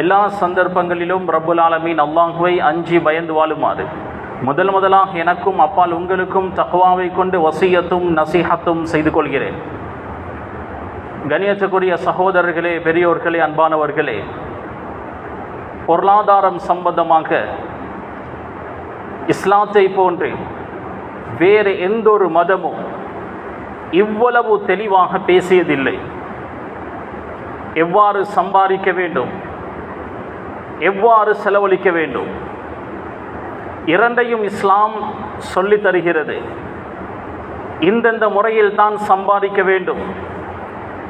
எல்லா சந்தர்ப்பங்களிலும் ரப்புல் ஆலமீன் அல்லாஹுவை அஞ்சி பயந்து வாழுமாறு. முதல் முதலாக எனக்கும் அப்பால் உங்களுக்கும் தக்வாவை கொண்டு வசியத்தும் நசீஹத்தும் செய்து கொள்கிறேன். கணியத்துக்குரிய சகோதரர்களே பெரியோர்களே அன்பானவர்களே பொருளாதாரம் சம்பந்தமாக இஸ்லாத்தை போன்று வேறு எந்த ஒரு மதமும் இவ்வளவு தெளிவாக பேசியதில்லை. எவ்வாறு சம்பாதிக்க வேண்டும்? எவ்வாறு செலவழிக்க வேண்டும்? இரண்டையும் இஸ்லாம் சொல்லி தருகிறது. இந்தந்த முறையில் தான் சம்பாதிக்க வேண்டும்.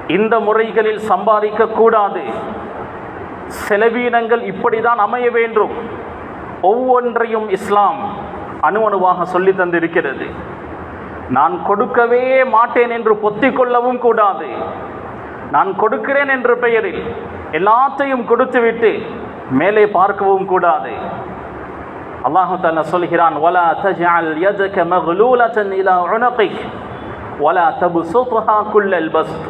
இந்த முறைகளில் சம்பாதிக்க கூடாது. செலவீனங்கள் இப்படிதான் அமைய வேண்டும். ஒவ்வொன்றையும் இஸ்லாம் அணு அணுவாக சொல்லி தந்திருக்கிறது. நான் கொடுக்கவே மாட்டேன் என்று பொத்திக்கொள்ளவும் கூடாது. நான் கொடுக்கிறேன் என்ற பெயரில் எல்லாத்தையும் கொடுத்துவிட்டு மேலே பார்க்கவும் கூடாது. அல்லாஹு தாலா சொல்கிறான் வலா தஜ்அல் யதக மக்லூலத்தன் இலா உனகிக் வலா தப்சுத்ஹா குல்லல் பஸ்த்.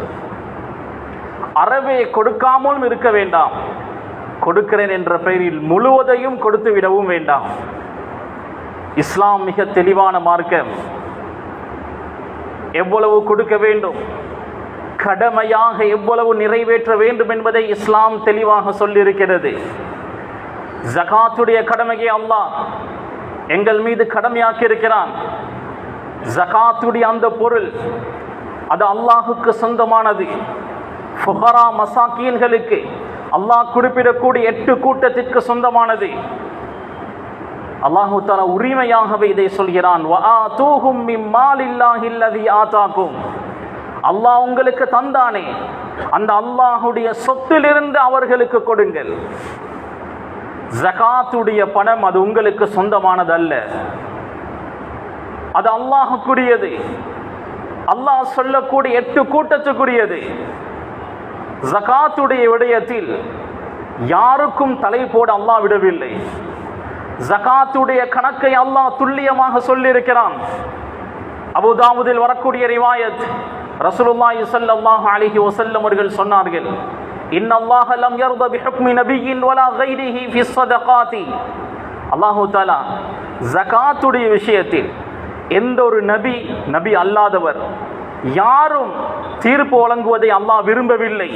அறவே கொடுக்காமலும் இருக்க வேண்டாம். கொடுக்கிறேன் என்ற பெயரில் முழுவதையும் கொடுத்து விடவும் வேண்டாம். இஸ்லாம் மிக தெளிவான மார்க்கம். எவ்வளவு கொடுக்க வேண்டும்? கடமையாக எவ்வளவு நிறைவேற்ற வேண்டும் என்பதை இஸ்லாம் தெளிவாக சொல்லியிருக்கிறது. ஜகாத்துடைய கடமையை அல்லாஹ் எங்கள் மீது கடமையாக்கி இருக்கிறான். ஜகாத்துடைய அந்த பொருள் அது அல்லாஹுக்கு சொந்தமானது. ஃபுஹரா மசாக்கீன்களுக்கு அல்லாஹ் குறிப்பிடக்கூடிய எட்டு கூட்டத்திற்கு சொந்தமானது. அல்லாஹு தாலா உரிமையாகவே இதை சொல்கிறான். அல்லாஹ் உங்களுக்கு தந்தானே. அந்த அல்லாஹுடைய சொத்திலிருந்து அவர்களுக்கு கொடுங்கள். ஜகாத்துடைய பணம் அது உங்களுக்கு சொந்தமானது அல்ல அது அல்லாஹுக்குரியது. அல்லாஹ் சொல்லக்கூடிய எட்டு கூட்டத்துக்குரியது. ஜகாத்துடைய விடயத்தில் யாருக்கும் தலை போட அல்லாஹ் விடவில்லை. ஜகாத்துடைய கணக்கை அல்லாஹ் துல்லியமாக சொல்லியிருக்கிறான். அபுதாபுதில் வரக்கூடிய ரிவாயத் ரசூலுல்லாஹி ஸல்லல்லாஹு அலைஹி வஸல்லம் அவர்கள் சொன்னார்கள் இன் அல்லாஹ் லம் யர்த பிஹுக்மி நபியின் வலா கைரிஹி ஃபி ஸதகாதி அல்லாஹு தஆலா ஜகாத்துடைய விஷயத்தில் எந்த ஒரு நபி நபி அல்லாதவர் யாரும் தீர்ப்பு வழங்குவதை அல்லாஹ் விரும்பவில்லை.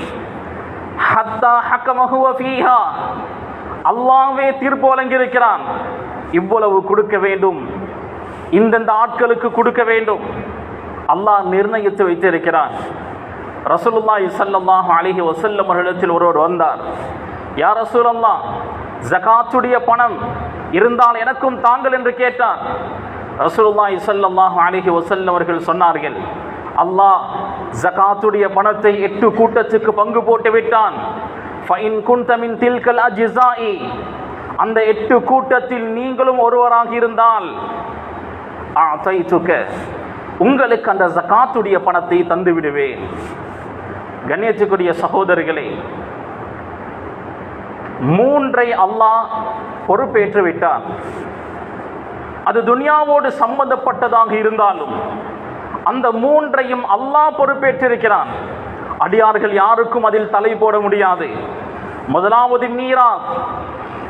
ஹத்தா ஹக்கமஹுவ ஃபீஹா. அல்லாஹ்வே தீர்ப்பு வழங்கியிருக்கிறான். இவ்வளவு கொடுக்க வேண்டும். இந்தந்த ஆட்களுக்கு கொடுக்க வேண்டும். அல்லாஹ் நிர்ணயித்து வைத்திருக்கிறான். ரசூலுல்லாஹி இசல்லாஹ் அலைஹி வசல்லம் அவர்களிடத்தில் ஒருவர் வந்தார். யார் ரசூலல்லாஹ் ஜகாத்துடைய பணம் இருந்தால் எனக்கும் தாங்கள் என்று கேட்டார். ரசூலுல்லா இசல்லாஹ் அலைஹி வசல்லம் அவர்கள் சொன்னார்கள் அல்லாஹ் ஜகாத்துடைய பணத்தை எட்டு கூட்டத்துக்கு பங்கு போட்டு விட்டான். ஃபைன் குந்தமின் தில்கல் அஜிசாயி அந்த எட்டு கூட்டத்தில் நீங்களும் ஒருவராக இருந்தால் அதைத்துக்க. உங்களுக்கு அந்த ஜகாத்துடைய பணத்தை தந்து விடுவேன் கண்ணியத்துக்குரிய சகோதரர்களே மூன்றை அல்லாஹ் பொறுப்பேற்று விட்டான் அது துனியாவோடு சம்பந்தப்பட்டதாக இருந்தாலும் அந்த மூன்றையும் அல்லாஹ் பொறுப்பேற்றிருக்கிறான். அடியார்கள் யாருக்கும் அதில் தலை போட முடியாது. முதலாவது மீரா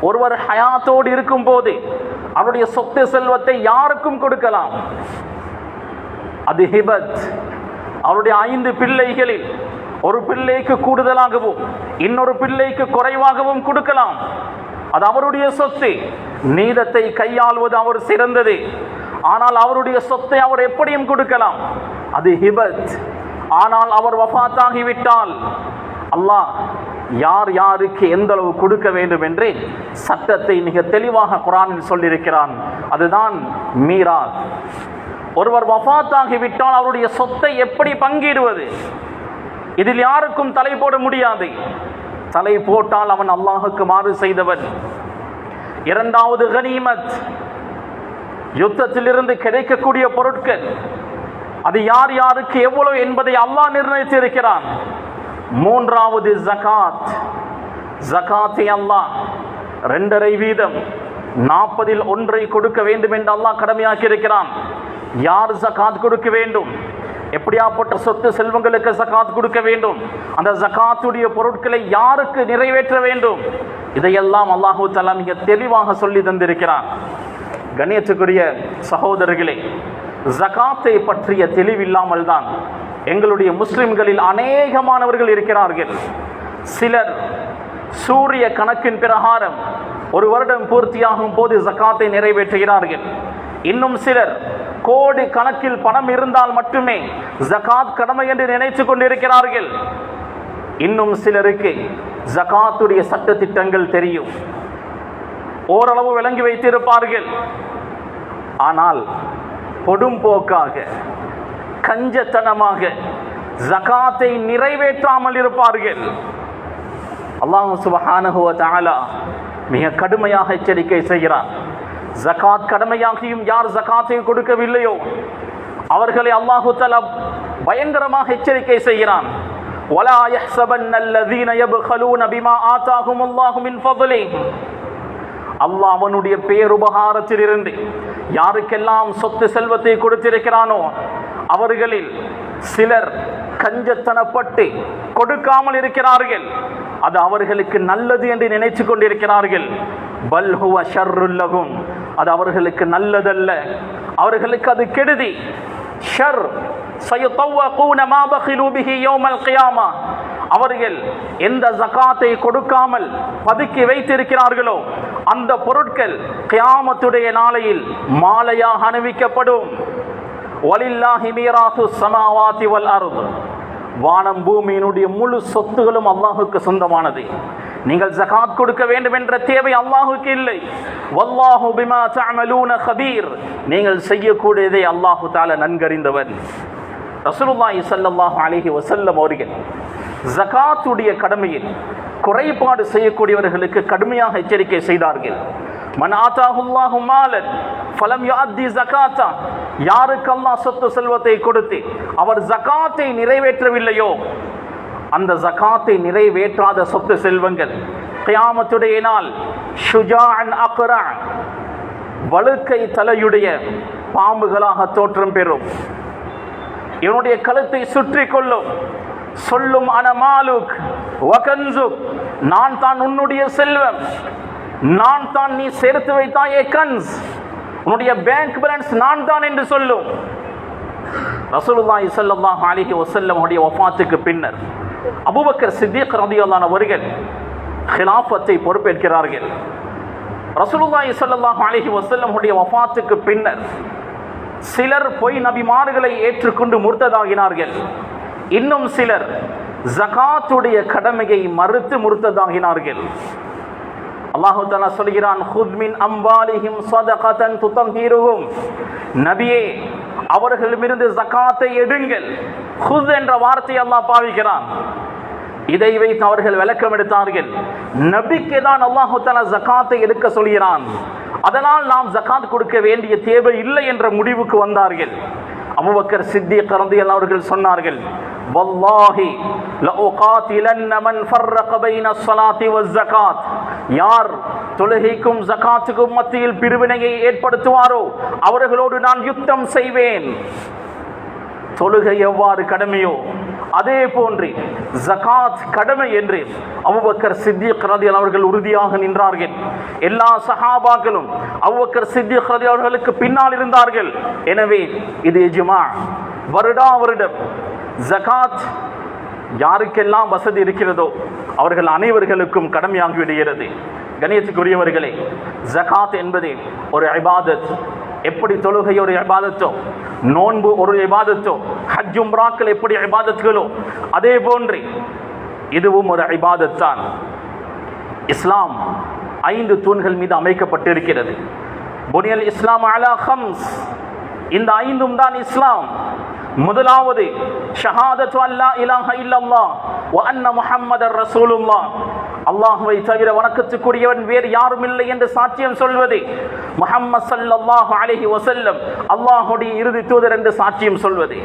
ஒருவர் ஹயாத்தோடு இருக்கும்போது அவருடைய சொத்து செல்வத்தை யாருக்கும் கொடுக்கலாம். அது ஹிபத். அவருடைய ஐந்து பிள்ளைகளில் ஒரு பிள்ளைக்கு கூடுதலாகவும் இன்னொரு பிள்ளைக்கு குறைவாகவும் கொடுக்கலாம். அது அவருடைய சொத்து. நீதத்தை கையாள்வது அவர் சிறந்தது. ஆனால் அவருடைய சொத்தை அவர் எப்படியும் கொடுக்கலாம்? அது ஹிபத். ஆனால் அவர் வஃபாத்தாகிவிட்டால் அல்லாஹ் யார் யாருக்கு எந்த அளவு கொடுக்க வேண்டும் என்று சட்டத்தை மிக தெளிவாக குரானில் சொல்லியிருக்கிறான். அதுதான் மீரா ஒருவர் வஃத்தாகிவிட்டால் அவருடைய சொத்தை எப்படி பங்கிடுவது? இதில் யாருக்கும் தலை போட முடியாது. தலை போட்டால் அவன் அல்லாஹுக்கு மாறு செய்தவன். இரண்டாவது கனிமத். யுத்தத்திலிருந்து கிடைக்கக்கூடிய பொருட்கள். அது யார் யாருக்கு எவ்வளவு என்பதை அல்லாஹ் நிர்ணயித்திருக்கிறான். மூன்றாவது ஜகாத். ஜகாத்தை அல்லாஹ் ரெண்டரை வீதம் நாற்பதில் ஒன்றை கொடுக்க வேண்டும் என்று அல்லாஹ் கடமையாக்கி இருக்கிறான் யார் ஜகாத் கொடுக்க வேண்டும்? எப்படியாப்பட்ட சொத்து செல்வங்களுக்கு ஜகாத் கொடுக்க வேண்டும்? அந்த ஜகாத்துடைய பொருட்களை யாருக்கு நிறைவேற்ற வேண்டும்? இதையெல்லாம் அல்லாஹு தலா மிக தெளிவாக சொல்லி தந்திருக்கிறார் கண்ணியத்துக்குரிய சகோதரர்களே ஜகாத்தை பற்றிய தெளிவில்லாமல் தான் எங்களுடைய முஸ்லிம்களில் அநேகமானவர்கள் இருக்கிறார்கள். சிலர் சூரிய கணக்கின் பிரகாரம் ஒரு வருடம் பூர்த்தியாகும் போது ஜகாத்தை நிறைவேற்றுகிறார்கள். இன்னும் சிலர் கோடி கணக்கில் பணம் இருந்தால் மட்டுமே ஜகாத் கடமை என்று நினைத்துக் கொண்டிருக்கிறார்கள். இன்னும் சிலருக்கு ஜகாத்துடைய சட்ட திட்டங்கள் தெரியும். ஓரளவு விளங்கி வைத்திருப்பார்கள். ஆனால் பொடும்போக்காக கஞ்சத்தனமாக ஜகாத்தை நிறைவேற்றாமல் இருப்பார்கள். அல்லாஹ் சுபஹானஹு தாலா மிக கடுமையாக எச்சரிக்கை செய்கிறார் ஜகாத் கடமையாகியும் யார் ஜகாத்தை கொடுக்கவில்லையோ அவர்களை அல்லாஹு தஆலா பயங்கரமாக எச்சரிக்கை செய்கிறான் ولا يحسبن الذين يبخلون بما آتاهم الله من فضله அல்லாஹ் அவனுடைய பேருபகாரத்திலிருந்து யாருக்கெல்லாம் சொத்து செல்வத்தை கொடுத்திருக்கிறானோ அவர்களில் சிலர் கஞ்சத்தனப்பட்டு கொடுக்காமல் இருக்கிறார்கள் அது அவர்களுக்கு நல்லது என்று நினைத்து கொண்டிருக்கிறார்கள் பல் ஹுவ ஷர்ருல்லகும் அது அவர்களுக்கு நல்லதல்ல. அவர்களுக்கு அது கெடுதி. ஷர் அவர்கள் எந்த ஜகாத்தை கொடுக்காமல் பதுக்கி வைத்திருக்கிறார்களோ அந்த பொருட்கள் கியாமத்துடைய நாளையில் மாலையாக அணிவிக்கப்படும். வலில்லாஹி மீராசு சமாவாதி வல் வானம் பூமியினுடைய முழு சொத்துகளும் அல்லாஹுக்கு சொந்தமானது. நீங்கள் ஜகாத் கொடுக்க வேண்டும் என்ற தேவை அல்லாஹுக்கு இல்லை. வல்லாஹு பிமா தஅமலூன கபீர். நீங்கள் செய்யக்கூடியதை அல்லாஹு தால நன்கறிந்தவர் ரசூலுல்லாஹி ஸல்லல்லாஹு அலைஹி வஸல்லம் அவர்கள் ஜகாத்துடைய கடமையில் குறைபாடு செய்யக்கூடியவர்களுக்கு கடுமையாக எச்சரிக்கை செய்தார்கள். மன் ஆத்தாஹுல்லாஹு மாலன் ஃபலம் யாத்தி ஜகாத்தா யாருக்கு அல்லாஹ் சொத்து செல்வத்தை கொடுத்து அவர் ஜகாத்தை நிறைவேற்றவில்லையோ? அந்த ஜகாத்தை நிறைவேற்றாத சொத்து செல்வங்கள் கியாமத்துடைய நாள் ஷுஜான் அக்ரா வழுக்கை தலையுடைய பாம்புகளாக தோற்றம் பெறும். இவனுடைய கழுத்தை சுற்றி கொள்ளும். சொல்லும் அனமாலுக் வகன்சுக் நான் தான் உன்னுடைய செல்வம். நான் தான் நீ சேர்த்து வைத்தாயே கன்ஸ். உன்னுடைய பேங்க் பேலன்ஸ் நான் தான் என்று சொல்லும். ரசூலுல்லாஹி ஸல்லல்லாஹு அலைஹி வஸல்லம் உடைய வஃபாத்துக்கு பின்னர் அபூபக்கர் சித்திக் ரலியல்லாஹு அவர்கள் ஹிலாஃபத்தை பொறுப்பேற்கிறார்கள். ரசூலுல்லாஹி ஸல்லல்லாஹு அலைஹி வஸல்லம் உடைய வஃபாத்துக்கு பின்னர் சிலர் பொய் நபிமார்களை ஏற்றுக்கொண்டு முர்த்ததாகினார்கள். இன்னும் சிலர் ஜகாத்துடைய கடமையை மறுத்து முர்த்ததாகினார்கள். அல்லாஹு தஆலா சொல்கிறான் ஹுத்மின் அம்வாலிஹிம் துத்தம் துதஹிருஹும் நபியே அவர்களிடமிருந்து ஜகாத்தை எடுங்கள். ஹுத் என்ற வார்த்தையை அல்லாஹ் பாவிக்கிறான். இதை வைத்து அவர்கள் விளக்கம் எடுத்தார்கள். நபிக்கு தான் அல்லாஹு தஆலா ஜகாத்தை எடுக்க சொல்கிறான். அதனால் நாம் ஜகாத் கொடுக்க வேண்டிய தேவை இல்லை என்ற முடிவுக்கு வந்தார்கள். அபுபக்கர் சித்திய கரந்தியல் அவர்கள் சொன்னார்கள் வல்லாஹி லஉகாத்திலன்ன மன் ஃபர்ரக பைன ஸலாத்தி வஸ்ஸகாத் யார் தொழுகைக்கும் ஜகாத்துக்கும் மத்தியில் பிரிவினையை ஏற்படுத்துவாரோ அவர்களோடு நான் யுத்தம் செய்வேன். தொழுகை எவ்வாறு கடமையோ அதே போன்று ஜகாத் கடமை என்று அவுபக்கர் சித்திக் ரலியல்லாஹு அவர்கள் உறுதியாக நின்றார்கள். எல்லா சஹாபாக்களும் அவுபக்கர் சித்திக் ரலியல்லாஹு அவர்களுக்கு பின்னால் இருந்தார்கள். எனவே இது எஜுமா வருடா வருடம் ஜகாத் யாருக்கெல்லாம் வசதி இருக்கிறதோ அவர்கள் அனைவர்களுக்கும் கடமையாகி விடுகிறது. கணியத்துக்குரியவர்களே ஜகாத் என்பது ஒரு ஐபாதத் எப்படி தொழுகை ஒரு இபாதத்தோ நோன்பு ஒரு இபாதத்தோ ஹஜ் உம்ராக்கள் எப்படி இபாதத்துகளோ அதே போன்று இதுவும் ஒரு இபாதத்தான். இஸ்லாம் ஐந்து தூண்கள் மீது அமைக்கப்பட்டிருக்கிறது. புனியல் இஸ்லாம் அலா ஹம்ஸ். இந்த ஐந்தும் தான் இஸ்லாம். முதலாவது ஷஹாதத்து அல்லா இலாஹ இல்லல்லாஹ் வ அன்ன முஹம்மதர் ரசூலுல்லாஹ். அல்லாஹுவை தவிர வணக்கத்துக்குரியவன் வேறு யாரும் இல்லை என்று சாட்சியம் சொல்வது முஹம்மது சல்லாஹு அலஹி வசல்லம் அல்லாஹுடைய இறுதி தூதர் என்று சாட்சியம் சொல்வது.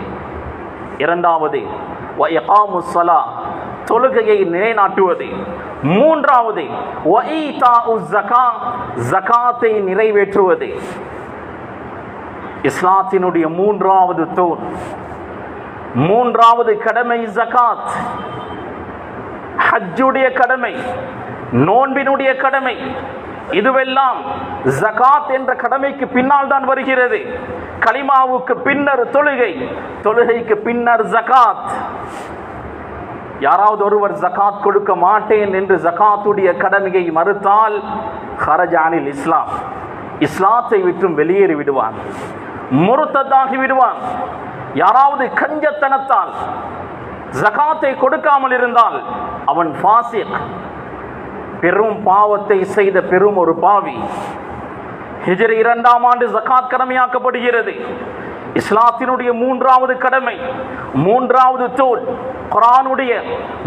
இரண்டாவது தொழுகையை நிலைநாட்டுவது. மூன்றாவது ஜகாத்தை நிறைவேற்றுவது. இஸ்லாத்தினுடைய மூன்றாவது தூண். மூன்றாவது கடமை ஜகாத் ஹஜ்ஜுடைய கடமை நோன்பினுடைய கடமை இதுவெல்லாம் ஜகாத் என்ற கடமைக்கு பின்னால் தான் வருகிறது. கலிமாவுக்கு பின்னர் தொழுகை தொழுகைக்கு பின்னர் ஜகாத். யாராவது ஒருவர் ஜகாத் கொடுக்க மாட்டேன் என்று ஜகாத்துடைய கடமையை மறுத்தால் ஹரஜானில் இஸ்லாம். இஸ்லாத்தை விட்டும் வெளியேறி விடுவான். முருத்ததாகி விடுவான். யாராவது கஞ்சத்தனத்தால் ஜகாத்தை கொடுக்காமல் இருந்தால் அவன் ஃபாசிக். பெரும் பாவத்தை செய்த பெரும் ஒரு பாவி. ஹிஜர் இரண்டாம் ஆண்டு ஜகாத் கடமையாக்கப்படுகிறது. இஸ்லாத்தினுடைய மூன்றாவது கடமை மூன்றாவது தூள் குரானுடைய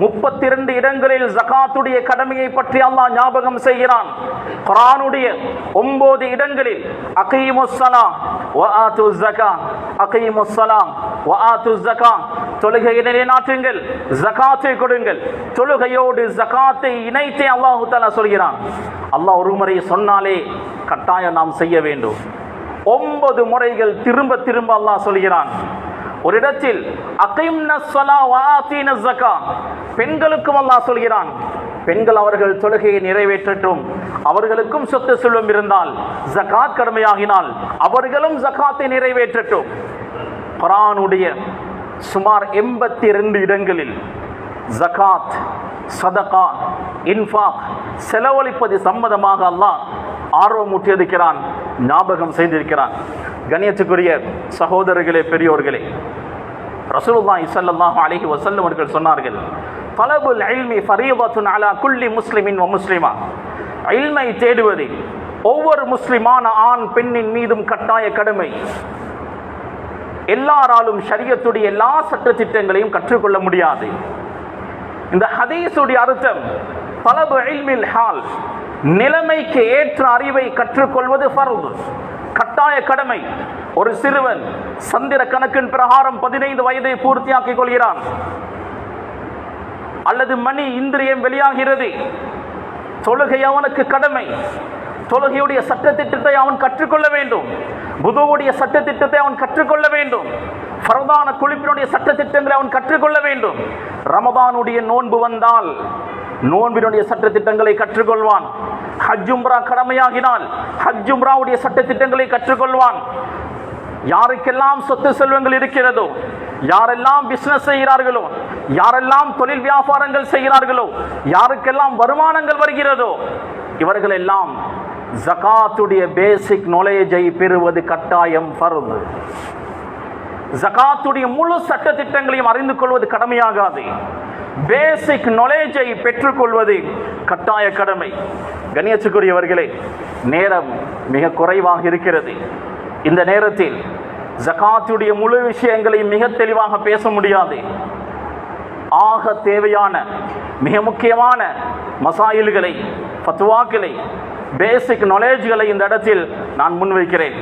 முப்பத்தி இரண்டு இடங்களில் ஜகாத்துடைய கடமையை பற்றி அல்லாஹ் ஞாபகம் செய்கிறான். குரானுடைய ஒன்பது இடங்களில் அகீமுஸ்ஸலா வஆத்து ஜகா அகீமுஸ்ஸலாம் வஆத்து ஜகா தொழுகையை நிலைநாட்டுங்கள் ஜகாத்தை கொடுங்கள். தொழுகையோடு ஜகாத்தை இணைத்தே அல்லாஹு தஆலா சொல்கிறான். அல்லாஹ் ஒரு முறை சொன்னாலே கட்டாயம் நாம் செய்ய வேண்டும். ஒன்பது முறைகள் திரும்ப திரும்ப அல்லாஹ் சொல்கிறான். ஒரு இடத்தில் பெண்களுக்கும் அல்லாஹ் சொல்கிறான். பெண்கள் அவர்கள் தொழுகையை நிறைவேற்றட்டும். அவர்களுக்கும் சொத்து செல்வம் இருந்தால் ஜகாத் கடமையாகினால் அவர்களும் ஜகாத்தை நிறைவேற்றட்டும். குரானுடைய சுமார் எண்பத்தி ரெண்டு இடங்களில் ஜகாத் சதகா இன்ஃபாக் செலவழிப்பது சம்மதமாக அல்லாஹ் ஆர்வமூட்டியிருக்கிறான் ஞாபகம் செய்திருக்கிறான். கணியத்துக்குரிய சகோதரர்களே பெரியோர்களே. ரசூலுல்லாஹி ஸல்லல்லாஹு அலைஹி வசல்லம் அவர்கள் சொன்னார்கள் தலபுல் அல்மி ஃபரீதத்துன் அலா குல்லி முஸ்லிமின் முஸ்லிமா. இல்மை தேடுவது ஒவ்வொரு முஸ்லிமான ஆண் பெண்ணின் மீதும் கட்டாய கடமை. எல்லாராலும் ஷரியத்துடைய எல்லா சட்ட திட்டங்களையும் கற்றுக்கொள்ள முடியாது. இந்த ஹதீஸுடைய அர்த்தம் தலபு இல்மில் ஹால். நிலைமைக்கு ஏற்ற அறிவை கற்றுக்கொள்வது ஃபர்து. கட்டாய கடமை. ஒரு சிறுவன் சந்திர கணக்கின் பிரகாரம் பதினைந்து வயதை பூர்த்தியாக்கிக் கொள்கிறான். அல்லது மணி இந்திரியம் வெளியாகிறது. தொழுகை அவனுக்கு கடமை. தொழுகையுடைய சட்டத்திட்டத்தை அவன் கற்றுக்கொள்ள வேண்டும். புதுவுடைய சட்டத்திட்டத்தை அவன் கற்றுக்கொள்ள வேண்டும். ஃபரதான குளிப்பினுடைய சட்டத்திட்டங்களை அவன் கற்றுக்கொள்ள வேண்டும். ரமதானுடைய நோன்பு வந்தால் நோன்பினுடைய சட்ட திட்டங்களை கற்றுக்கொள்வான் ஹஜ்ஜும்ரா கடமையாகினால் ஹஜ்ஜும்ராவுடைய சட்டத்திட்டங்களை கற்றுக்கொள்வான். யாருக்கெல்லாம் சொத்து செல்வங்கள் இருக்கிறதோ யாரெல்லாம் பிசினஸ் செய்கிறார்களோ யாரெல்லாம் தொழில் வியாபாரங்கள் செய்கிறார்களோ யாருக்கெல்லாம் வருமானங்கள் வருகிறதோ இவர்கள் எல்லாம் ஜகாத்துடைய பேசிக் நாலேஜை பெறுவது கட்டாயம் பருது ஜகாத்துடைய முழு சட்ட திட்டங்களையும் அறிந்து கொள்வது கடமையாகாது. பேசிக் நாலேஜை பெற்றுக்கொள்வது கட்டாய கடமை. கணியச்சுக்குரியவர்களே நேரம் மிக குறைவாக இருக்கிறது. இந்த நேரத்தில் ஜகாத்துடைய முழு விஷயங்களையும் மிக தெளிவாக பேச முடியாது. ஆக தேவையான மிக முக்கியமான மசாயில்களை ஃபத்துவாக்களை பேசிக் நாலேஜ்களை இந்த இடத்தில் நான் முன்வைக்கிறேன்.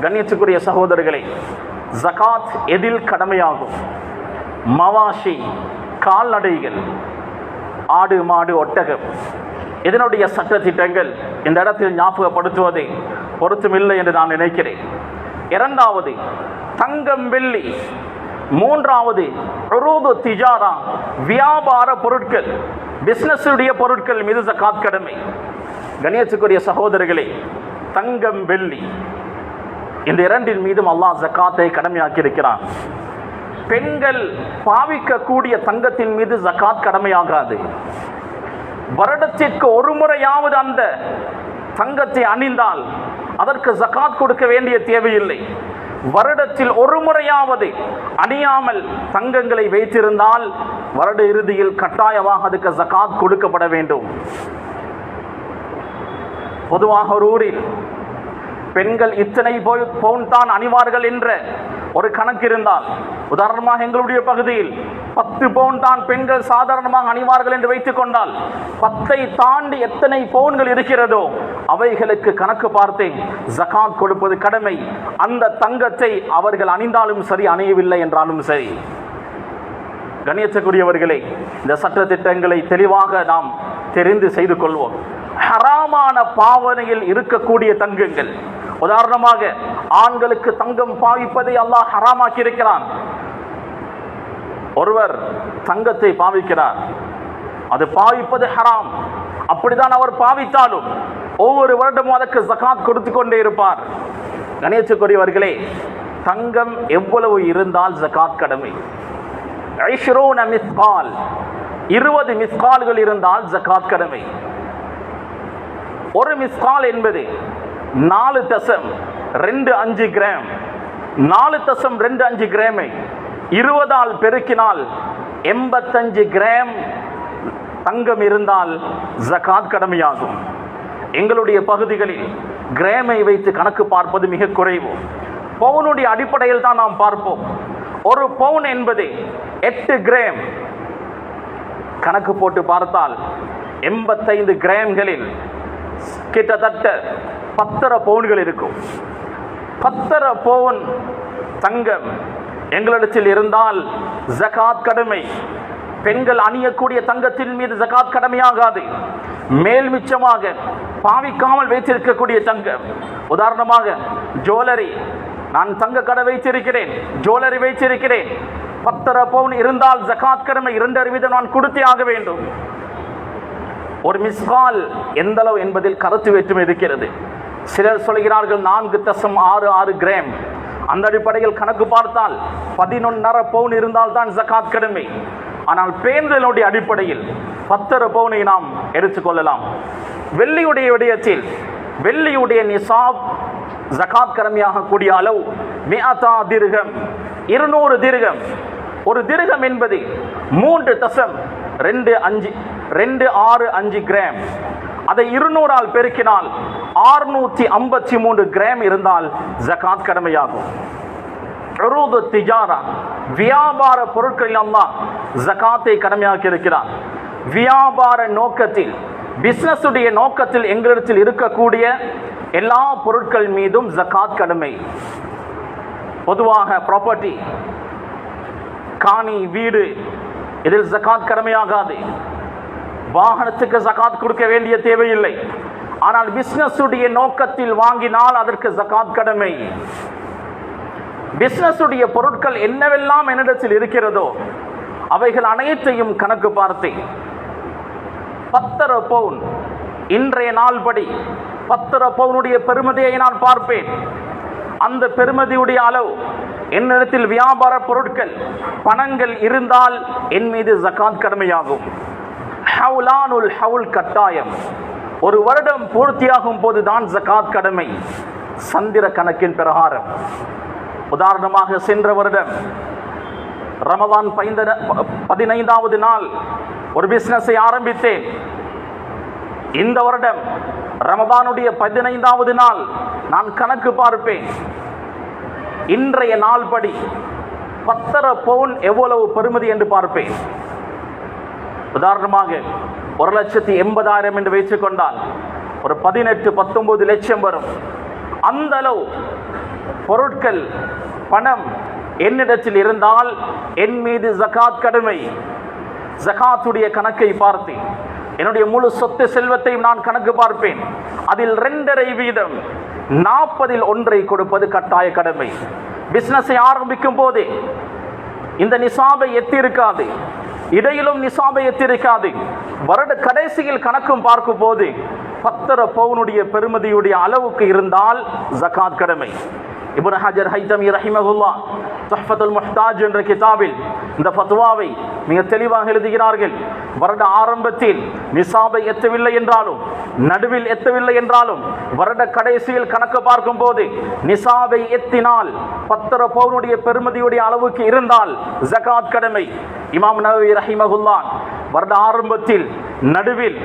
கண்ணியத்துக்குரிய சகோதரர்களை ஜகாத் எதில் கடமையாகும்? மவாஷி கால்நடைகள். ஆடு மாடு ஒட்டகம். இதனுடைய சட்ட திட்டங்கள் இந்த இடத்தில் ஞாபகப்படுத்துவதை பொருத்தமில்லை என்று நான் நினைக்கிறேன். இரண்டாவது தங்கம் வெள்ளி. மூன்றாவது திஜாரா வியாபார பொருட்கள். பிசினஸுடைய பொருட்கள் மீது சக்காத் கடமை. கணியத்துக்குரிய சகோதரர்களே தங்கம் வெள்ளி. இந்த இரண்டின் மீதும் அல்லாஹ் ஜக்காத்தை கடமையாக்கி இருக்கிறான் பெண்கள் பாவிக்கக்கூடிய தங்கத்தின் மீது ஜக்காத் கடமையாகாது. வருடத்திற்கு ஒரு முறையாவது அந்த தங்கத்தை அணிந்தால் அதற்கு ஜக்காத் கொடுக்க வேண்டிய தேவையில்லை. வருடத்தில் ஒரு முறையாவது அணியாமல் தங்கங்களை வைத்திருந்தால் வருட இறுதியில் கட்டாயமாக அதுக்கு ஜக்காத் கொடுக்கப்பட வேண்டும். பொதுவாக ஒரு ஊரில் பெண்கள் இத்தனை போய் பவுன் தான் அணிவார்கள் என்ற ஒரு கணக்கு இருந்தால் உதாரணமாக எங்களுடைய பகுதியில் பத்து பவுன் தான் பெண்கள் சாதாரணமாக அணிவார்கள் என்று வைத்துக் கொண்டால் பத்தை தாண்டி எத்தனை பவுன்கள் இருக்கிறதோ அவைகளுக்கு கணக்கு பார்த்தேன். ஜகாத் கொடுப்பது கடமை. அந்த தங்கத்தை அவர்கள் அணிந்தாலும் சரி அணியவில்லை என்றாலும் சரி. கண்ணியத்துக்குரியவர்களே இந்த சட்ட திட்டங்களை தெளிவாக நாம் தெரிந்து செய்து கொள்வோம். ஹராமான பாவனையில் இருக்கக்கூடிய தங்கங்கள் உதாரணமாக ஆண்களுக்கு தங்கம் பாவிப்பதை அல்லாஹ் ஹராமாக்கி இருக்கிறான் ஒருவர் தங்கத்தை பாவிக்கிறார். அது பாவிப்பது ஹராம். அப்படிதான் அவர் பாவித்தாலும் ஒவ்வொரு வருடமும் அதற்கு ஜகாத் கொடுத்து கொண்டே இருப்பார். கணேசக்குரியவர்களே தங்கம் எவ்வளவு இருந்தால் ஜகாத் கடமை? மிஸ்கால். இருபது மிஸ்கால்கள் இருந்தால் ஜகாத் கடமை. ஒரு மிஸ்கால் என்பது நாலு தசம் ரெண்டு அஞ்சு கிராம். நாலு தசம் ரெண்டு அஞ்சு கிராமை இருபதால் பெருக்கினால் எண்பத்தஞ்சு கிராம் தங்கம் இருந்தால் ஜகாத் கடமையாகும். எங்களுடைய பகுதிகளில் கிராமை வைத்து கணக்கு பார்ப்பது மிக குறைவு. பவுனுடைய அடிப்படையில் தான் நாம் பார்ப்போம். ஒரு பவுன் என்பது எட்டு கிராம். கணக்கு போட்டு பார்த்தால் எண்பத்தைந்து கிராம்களில் கிட்டத்தட்ட பத்தரை பவுன்கள் இருக்கும். பத்தரை பவுன் தங்கம் எங்களிடத்தில் இருந்தால் ஜகாத் கடமை. பெண்கள் அணியக்கூடிய தங்கத்தின் மீது ஜகாத் கடமையாகாது. மேல் மிச்சமாக பாவிக்காமல் வைத்திருக்கக்கூடிய தங்கம். உதாரணமாக ஜுவல்லரி. நான் தங்க கடை வைத்திருக்கிறேன் ஜுவல்லரி வைத்திருக்கிறேன். பத்தரை பவுன் இருந்தால் ஜகாத் கடமை இரண்டரை வீதம் நான் கொடுத்தே ஆக வேண்டும். ஒரு மிஸ்கால் எந்தளவு என்பதில் கருத்து வேற்றுமை இருக்கிறது. சிலர் சொல்கிறார்கள் நான்கு தசம் ஆறு ஆறு கிராம். அந்த அடிப்படையில் கணக்கு பார்த்தால் பதினொன்னரை பவுன் இருந்தால் தான் ஜகாத் கடமை. ஆனால் பேருந்தலுடைய அடிப்படையில் பத்தரை பவுனை நாம் எடுத்துக்கொள்ளலாம் வெள்ளியுடைய விடயத்தில் வெள்ளியுடைய நிசாப் ஜகாத் கடமையாக கூடிய அளவு மியாதா திருகம் இருநூறு திருகம் ஒரு திருகம் என்பது மூன்று தசம் ரெண்டு அஞ்சு ரெண்டு ஆறு அஞ்சு கிராம். அதை இருநூறால் பெருக்கினால் ஆறுநூற்றி ஐம்பத்தி மூன்று கிராம் இருந்தால் ஜகாத் கடமையாகும். உருது திஜாரா வியாபார பொருட்களில் அல்லாஹ் ஜகாத்தை கடமையாக்கி இருக்கிறார் வியாபார நோக்கத்தில் பிசினஸ் உடைய நோக்கத்தில் எங்களிடத்தில் இருக்கக்கூடிய எல்லா பொருட்கள் மீதும் ஜகாத் கடமை. பொதுவாக ப்ராப்பர்ட்டி காணி வீடு இதில் ஜகாத் கடமையாகாது. வாகனத்துக்கு ஜகாத் கொடுக்க வேண்டிய தேவையில்லை. ஆனால் பிசினஸ் உடைய நோக்கத்தில் வாங்கினால் அதற்கு ஜகாத் கடமை. பிசினஸ் உடைய பொருட்கள் என்னவெல்லாம் என்னிடத்தில் இருக்கிறதோ அவைகள் அனைத்தையும் கணக்கு பார்த்தேன் பத்தரை பவுன். இன்றைய நாள் படி பத்தரை பவுனுடைய பெருமதியை நான் பார்ப்பேன். அந்த பெருமதியுடைய அளவு என்னிடத்தில் வியாபார பொருட்கள் பணங்கள் இருந்தால் என் மீது ஜகாத் கடமையாகும். ஹவுலானுல் ஹவுல் கட்டாயம். ஒரு வருடம் பூர்த்தியாகும் போதுதான் ஜகாத் கடமை. சந்திர கணக்கின் பிரகாரம். உதாரணமாக சென்ற வருடம் ரமதான் பைந்த பதினைந்தாவது நாள் ஒரு பிசினஸை ஆரம்பித்தேன். இந்த வருடம் ரமதானுடைய பதினைந்தாவது நாள் நான் கணக்கு பார்ப்பேன். இன்றைய நாள் படி பத்தரை பவுன் எவ்வளவு பெறுமதி என்று பார்ப்பேன். உதாரணமாக ஒரு லட்சத்தி எண்பதாயிரம் என்று வைத்துக் கொண்டால் ஒரு பதினெட்டு பத்தொன்பது லட்சம் வரும். அந்த அளவு பொருட்கள் பணம் என்னிடத்தில் இருந்தால் என் மீது ஜகாத் கடமை. ஜகாத்துடைய கணக்கை பார்த்தேன் என்னுடைய முழு சொத்து செல்வத்தையும் நான் கணக்கு பார்ப்பேன். அதில் ரெண்டரை வீதம் நாற்பதில் ஒன்றை கொடுப்பது கட்டாய கடமை. பிசினஸை ஆரம்பிக்கும் போதே இந்த நிசாபை எத்திருக்காது இடையிலும் நிசாபை எத்திருக்காது வருட கடைசியில் கணக்கும் பார்க்கும் போது பத்தர பவுனுடைய பெருமதியுடைய அளவுக்கு இருந்தால் ஜகாத் கடமை. இபுன் ஹஜர் ஹைத்தமி ரஹிமகுல்லா தஹ்ஃபத்துல் முஹ்தாஜ் என்ற கிதாபில் இந்த ஃபத்வாவை மிக தெளிவாக எழுதுகிறார்கள். வருட ஆரம்பத்தில் நிசாபை எத்தவில்லை என்றாலும் நடுவில் எத்தவில்லை என்றாலும் வருட கடைசியில் கணக்கு பார்க்கும் போது நிசாபை எத்தினால் பத்தர பவுனுடைய பெருமதியுடைய அளவுக்கு இருந்தால் ஜகாத் கடமை. இமாம் நவி ரஹிமகுல்லான் வருட ஆரம்பத்தில் நடுவில்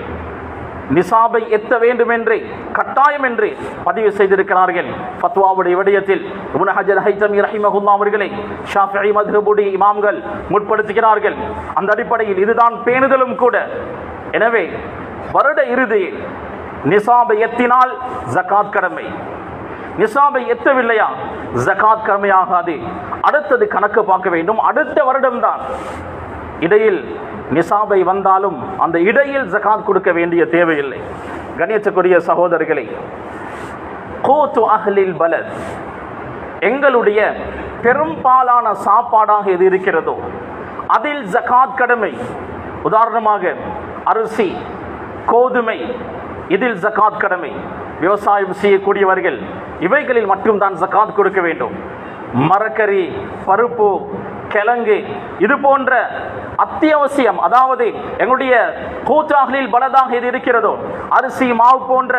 நிசாபை எத்த வேண்டும் என்று கட்டாயம் என்று பதிவு செய்திருக்கிறார்கள். ஃபத்வாவுடைய விடயத்தில் இப்னு ஹஜர் ஹைத்தமி ரஹிமஹுல்லா அவர்களை ஷாஃபிஈ மத்ஹபுடைய இமாம்கள் முற்படுத்துகிறார்கள். அந்த அடிப்படையில் இதுதான் பேணுதலும் கூட. எனவே வருட இறுதியில் நிசாபை எத்தினால் ஜகாத் கடமை. நிசாபை எத்தவில்லையா? ஜகாத் கடமையாகாது. அடுத்தது கணக்கு பார்க்க வேண்டும். அடுத்த வருடம்தான் இடையில் நிசாபை வந்தாலும் அந்த இடையில் ஜகாத் கொடுக்க வேண்டிய தேவையில்லை. கணியத்துக்குரிய சகோதரர்களை கோத்து அகலில் பலத். எங்களுடைய பெரும்பாலான சாப்பாடாக எது இருக்கிறதோ அதில் ஜகாத் கடமை. உதாரணமாக அரிசி கோதுமை இதில் ஜகாத் கடமை. விவசாயம் செய்யக்கூடியவர்கள் இவைகளில் மட்டும்தான் ஜகாத் கொடுக்க வேண்டும். மரக்கறி பருப்பு கிழங்கு இது போன்ற அத்தியாவசியம். அதாவது எங்களுடைய கூத்தாகலில் பலதாக இது இருக்கிறதோ அரிசி மாவு போன்ற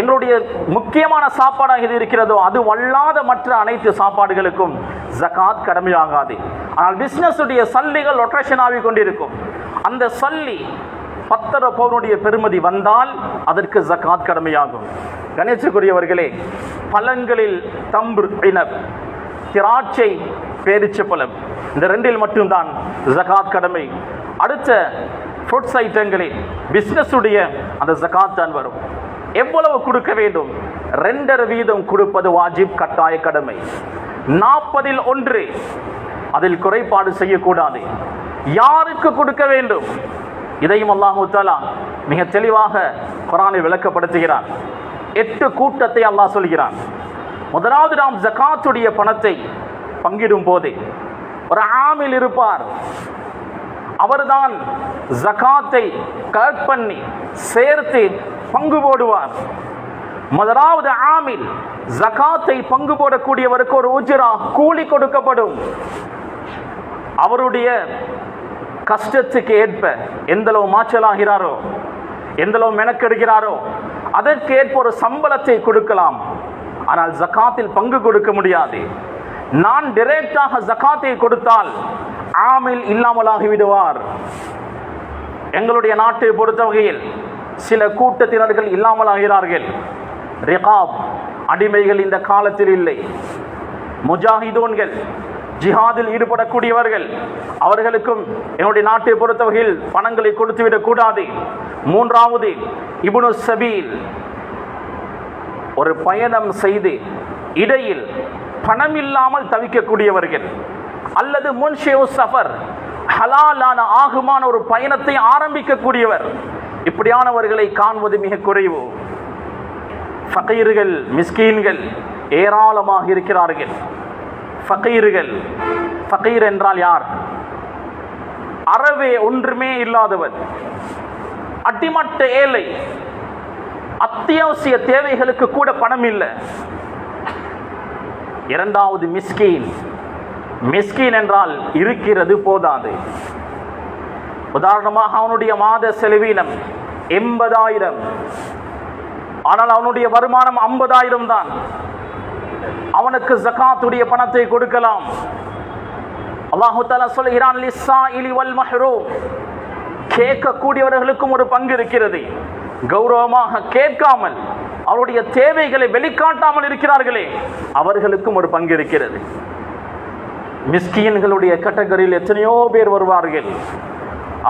எங்களுடைய முக்கியமான சாப்பாடாக இது இருக்கிறதோ அது வல்லாத மற்ற அனைத்து சாப்பாடுகளுக்கும் ஜகாத் கடமையாகாது. ஆனால் பிஸ்னஸுடைய சல்லிகள் ரொட்டேஷன் ஆகி கொண்டிருக்கும். அந்த சல்லி பத்தர பவுனுடைய பெருமதி வந்தால் அதற்கு ஜகாத் கடமையாகும். கணேசக்குரியவர்களே பழங்களில் தம்பு இனர் திராட்சை பேரிச்சப்பழம் இந்த ரெண்டில் மட்டும்தான் ஜகாத் கடமை. அடுத்த ஃப்ரூட்ஸ் ஐட்டங்களில் பிஸ்னஸுடைய அந்த ஜகாத் தான் வரும். எவ்வளவு கொடுக்க வேண்டும்? ரெண்டரை வீதம் கொடுப்பது வாஜிப் கட்டாய கடமை. நாற்பதில் ஒன்று. அதில் குறைபாடு செய்யக்கூடாது. யாருக்கு கொடுக்க வேண்டும்? இதையும் அல்லாஹு தாலா மிக தெளிவாக குரானில் விளக்கப்படுத்துகிறான். எட்டு கூட்டத்தை அல்லாஹ் சொல்கிறான். முதலாவது நாம் ஜகாத்துடைய பணத்தை பங்கிடும் போது ஒரு ஆமில் இருப்பார். அவர்தான் ஜகாத்தை கலெக்ட் பண்ணி சேர்த்து பங்கு போடுவார். முதலாவது ஆமில் ஜகாத்தை பங்கு போடக்கூடியவருக்கு ஒரு உஜிரா கூலி கொடுக்கப்படும். அவருடைய கஷ்டத்துக்கு ஏற்ப எந்தளவு மாற்றலாகிறாரோ எந்தளவு மெனக்கெடுகிறாரோ அதற்கு ஏற்ப ஒரு சம்பளத்தை கொடுக்கலாம். ஆனால் ஜகாத்தில் பங்கு கொடுக்க முடியாது. நான் டிரெக்டாக ஜகாத்தை கொடுத்தால் ஆமில் இல்லாமலாகி விடுவார். எங்களுடைய நாட்டை பொறுத்த வகையில் சில கூட்டத்தினர்கள் இல்லாமலாகிறார்கள். ரிகாப் அடிமைகள் இந்த காலத்தில் இல்லை. முஜாஹிதோன்கள் ஜிஹாதில் ஈடுபடக்கூடியவர்கள் அவர்களுக்கும் என்னுடைய நாட்டை பொறுத்த வகையில் பணங்களை கொடுத்துவிடக் கூடாது. மூன்றாவது இபுனு சபீல் ஒரு பயணம் செய்து இடையில் பணம் இல்லாமல் தவிக்கக்கூடியவர்கள் அல்லது முன்ஷேவ் சஃபர் ஹலாலான ஆகுமான ஒரு பயணத்தை ஆரம்பிக்கக்கூடியவர். இப்படியானவர்களை காண்பது மிக குறைவு. ஃபகீர்கள் மிஸ்கீன்கள் ஏராளமாக இருக்கிறார்கள். ஃபகீர்கள் ஃபகீர் என்றால் யார்? அறவே ஒன்றுமே இல்லாதவர். அடிமட்ட ஏழை அத்தியாவசிய தேவைகளுக்கு கூட பணம் இல்லை. இரண்டாவது மிஸ்கீன். மிஸ்கீன் என்றால் இருக்கிறது போதாது. உதாரணமாக அவனுடைய மாத செலவீனம் எண்பதாயிரம். ஆனால் அவனுடைய வருமானம் ஐம்பதாயிரம் தான். அவனுக்கு ஜகாத்துடைய பணத்தை கொடுக்கலாம். அல்லாஹு தாலா சொல்கிறான் லிஸ்ஸா இலி வல் கேட்கக்கூடியவர்களுக்கும் ஒரு பங்கு இருக்கிறது. கௌரவமாக கேட்காமல் அவருடைய தேவைகளை வெளிக்காட்டாமல் இருக்கிறார்களே அவர்களுக்கும் ஒரு பங்கு இருக்கிறது. மிஸ்கியன்களுடைய கட்டகரியில் எத்தனையோ பேர் வருவார்கள்.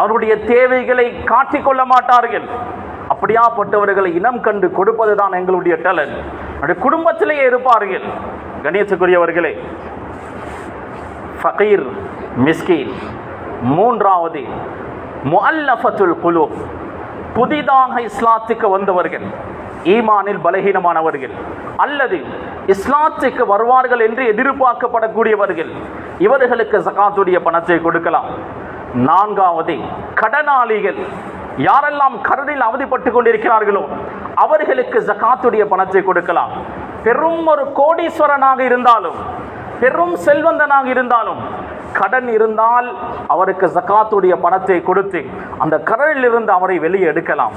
அவருடைய தேவைகளை காட்டிக்கொள்ள மாட்டார்கள். அப்படியாப்பட்டவர்களை இனம் கண்டு கொடுப்பதுதான் எங்களுடைய டலன் நம்முடைய குடும்பத்திலேயே இருப்பார்கள். கணேசக்குரியவர்களே ஃபகீர் மிஸ்கின் மூன்றாவது முல்லஃபத்துல் குலு புதிதாக இஸ்லாத்துக்கு வந்தவர்கள். ஈமானில் பலகீனமானவர்கள் அல்லது இஸ்லாத்துக்கு வருவார்கள் என்று எதிர்பார்க்கப்படக்கூடியவர்கள் இவர்களுக்கு சகாத்துடைய பணத்தை கொடுக்கலாம். நான்காவது கடனாளிகள். யாரெல்லாம் கடனில் அவதிப்பட்டு கொண்டிருக்கிறார்களோ அவர்களுக்கு ஜகாத்துடைய பணத்தை கொடுக்கலாம். பெரும் ஒரு கோடீஸ்வரனாக இருந்தாலும் பெரும் செல்வந்தனாக இருந்தாலும் கடன் இருந்தால் அவருக்கு ஜகாத்துடைய பணத்தை கொடுத்து அந்த கடனில் இருந்து அவரை வெளியே எடுக்கலாம்.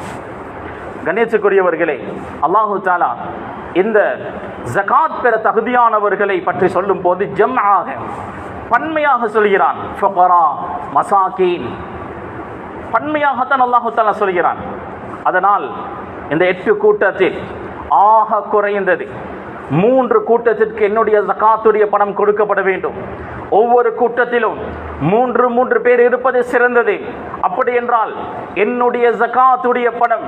கணேசுக்குரியவர்களே அல்லாஹு தாலா இந்த ஜகாத் பெற தகுதியானவர்களை பற்றி சொல்லும் போது ஜம்ஆக பன்மையாக சொல்கிறான். ஃபுகரா மசாக்கீன் பன்மையாகத்தான் அல்லாஹு தாலா சொல்கிறான். அதனால் இந்த எட்டு கூட்டத்தில் ஆக குறைந்தது. மூன்று கூட்டத்திற்கு என்னுடைய ஜகாத்துடைய பணம் கொடுக்கப்பட வேண்டும். ஒவ்வொரு கூட்டத்திலும் மூன்று மூன்று பேர் இருப்பது சிறந்தது. அப்படி என்றால் என்னுடைய ஜகாத்துடைய பணம்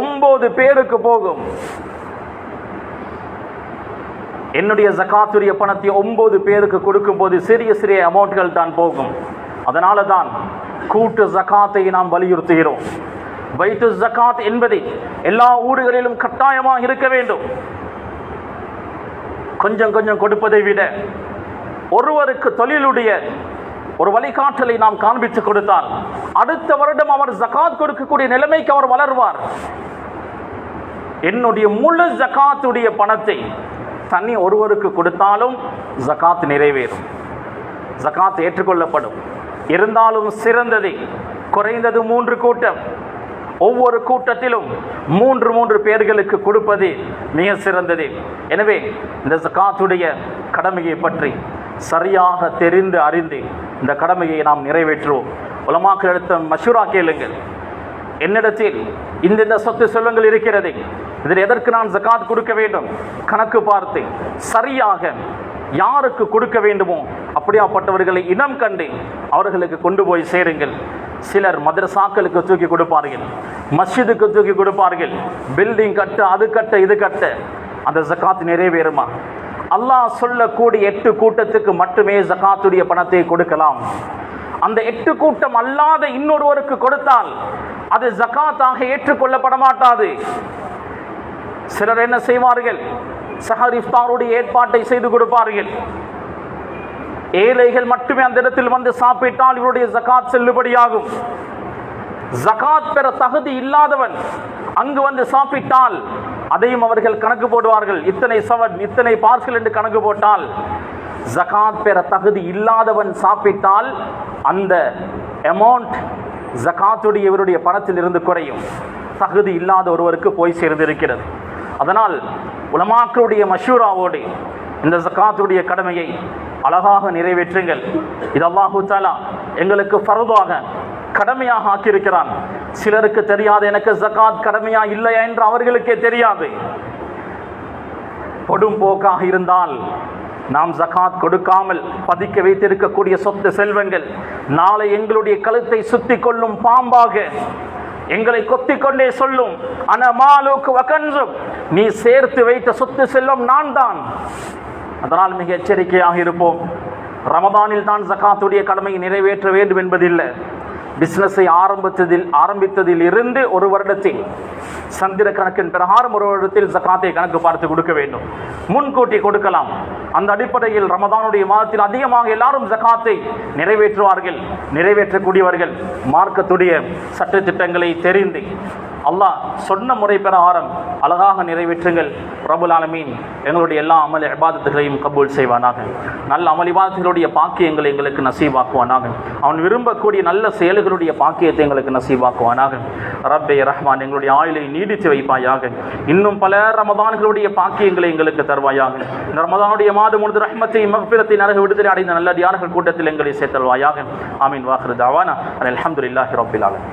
ஒன்பது பேருக்கு போகும். என்னுடைய ஜகாத்துடைய பணத்தை ஒன்பது பேருக்கு கொடுக்கும்போது சிறிய சிறிய அமௌண்ட்கள் தான் போகும். அதனால தான் கூட்டு ஜகாத்தை நாம் வலியுறுத்துகிறோம். வைத்து ஜகாத் என்பது எல்லா ஊர்களிலும் கட்டாயமாக இருக்க வேண்டும். கொஞ்சம் கொஞ்சம் கொடுப்பதை விட ஒருவருக்கு தொழிலுடைய ஒரு வழிகாட்டலை நாம் காண்பித்து கொடுத்தால் அடுத்த வருடம் அவர் ஜகாத் கொடுக்கக்கூடிய நிலைமைக்கு அவர் வளர்வார். என்னுடைய முழு ஜகாத்துடைய பணத்தை தனி ஒருவருக்கு கொடுத்தாலும் ஜகாத் நிறைவேறும். ஜகாத் ஏற்றுக்கொள்ளப்படும். இருந்தாலும் சிறந்ததை குறைந்தது மூன்று கூட்டம். ஒவ்வொரு கூட்டத்திலும் மூன்று மூன்று பேர்களுக்கு கொடுப்பது மிக சிறந்தது. எனவே இந்த ஜகாத்துடைய கடமையை பற்றி சரியாக தெரிந்து அறிந்து இந்த கடமையை நாம் நிறைவேற்றுவோம். உலமாக்கள் எடுத்த மஷூரா கேளுங்கள். என்னிடத்தில் இந்தந்த சொத்து செல்வங்கள் இருக்கிறது. இதில் எதற்கு நான் ஜகாத் கொடுக்க வேண்டும்? கணக்கு பார்த்து சரியாக யாருக்கு கொடுக்க வேண்டுமோ அப்படியாப்பட்டவர்களை இனம் கண்டு அவர்களுக்கு கொண்டு போய் சேருங்கள். சிலர் மதரசாக்களுக்கு தூக்கி கொடுப்பார்கள் மஸ்ஜிதுக்கு தூக்கி கொடுப்பார்கள் பில்டிங் கட்ட அது கட்ட இது கட்ட. அந்த ஜக்காத் நிறைவேறுமா? அல்லாஹ் சொல்லக்கூடிய எட்டு கூட்டத்துக்கு மட்டுமே ஜகாத்துடைய பணத்தை கொடுக்கலாம். அந்த எட்டு கூட்டம் அல்லாத இன்னொருவருக்கு கொடுத்தால் அது ஜகாத்தாக ஏற்றுக்கொள்ளப்பட மாட்டாது சிலர் என்ன செய்வார்கள்? சஹர் இஃப்தாருடைய ஏற்பாட்டை செய்து கொடுப்பார்கள். ஏழைகள் மட்டுமே அந்த இடத்தில் வந்து சாப்பிட்டால் இவருடைய ஜகாத் செல்லுபடியாகும். ஜகாத் பெற தகுதி இல்லாதவன் அங்கு வந்து சாப்பிட்டால் அதையும் அவர்கள் கணக்கு போடுவார்கள். இத்தனை சவன் இத்தனை பார்சல் என்று கணக்கு போட்டால் ஜகாத் பெற தகுதி இல்லாதவன் சாப்பிட்டால் அந்த அமௌண்ட் ஜகாத்துடைய இவருடைய பணத்தில் இருந்து குறையும். தகுதி இல்லாத ஒருவருக்கு போய் சேர்ந்திருக்கிறது. அதனால் உலமாக்களுடைய மஷூராவோடு இந்த ஜகாத்துடைய கடமையை அழகாக நிறைவேற்றுங்கள். இது அல்லாஹு தாலா எங்களுக்கு ஃபரதாக கடமையாக ஆக்கியிருக்கிறான். சிலருக்கு தெரியாது எனக்கு ஜகாத் கடமையா இல்லையா என்று அவர்களுக்கே தெரியாது. கொடும் போக்காக இருந்தால் நாம் ஜகாத் கொடுக்காமல் பதிக்க வைத்திருக்கக்கூடிய சொத்து செல்வங்கள் நாளை எங்களுடைய கழுத்தை சுத்தி கொள்ளும் பாம்பாக எங்களை கொத்தி கொண்டே சொல்லும் அனமாலுக்கு வகன்றும் நீ சேர்த்து வைத்த சொத்து செல்வம் நான் தான் அதனால் மிக எச்சரிக்கையாக இருப்போம். ரமதானில் தான் ஜக்காத்துடைய கடமையை நிறைவேற்ற வேண்டும் என்பதில்லை. பிஸ்னஸை ஆரம்பித்ததில் ஆரம்பித்ததில் இருந்து ஒரு வருடத்தில் சந்திர கணக்கின் பிரகாரம் ஒரு வருடத்தில் ஜக்காத்தை கணக்கு பார்த்து கொடுக்க வேண்டும். முன்கூட்டி கொடுக்கலாம். அந்த அடிப்படையில் ரமதானுடைய மாதத்தில் அதிகமாக எல்லாரும் ஜக்காத்தை நிறைவேற்றுவார்கள் நிறைவேற்றக்கூடியவர்கள். மார்க்கத்துடைய சட்டத்திட்டங்களை தெரிந்து அல்லாஹ் சொன்ன முறை பெற ஆரம். அழகாக நிறைவேற்றுங்கள். ரபுல் ஆலமீன். எங்களுடைய எல்லா அமல் இபாதத்துகளையும் கபூல் செய்வானாக. நல்ல அமல் இபாதத்துகளுடைய பாக்கியங்களை எங்களுக்கு நசீவாக்குவானாக. அவன் விரும்பக்கூடிய நல்ல செயல்களுடைய பாக்கியத்தை எங்களுக்கு நசீவாக்குவானாக. ரப்பே ரஹ்மான் எங்களுடைய ஆயுளை நீடித்து வைப்பாயாக. இன்னும் பல ரமதான்களுடைய பாக்கியங்களை எங்களுக்கு தருவாயாக. இந்த ரமதானுடைய மாதம் முழுது ரஹ்மத்தை மகபிரத்தை நரக விடுதலை அடைந்த நல்ல தியானர்கள் கூட்டத்தில் எங்களை சேர்த்தல்வாயாக ஆமீன். வாஹர் தாவானா. அலமதுல்லாஹி ரபிலாலன்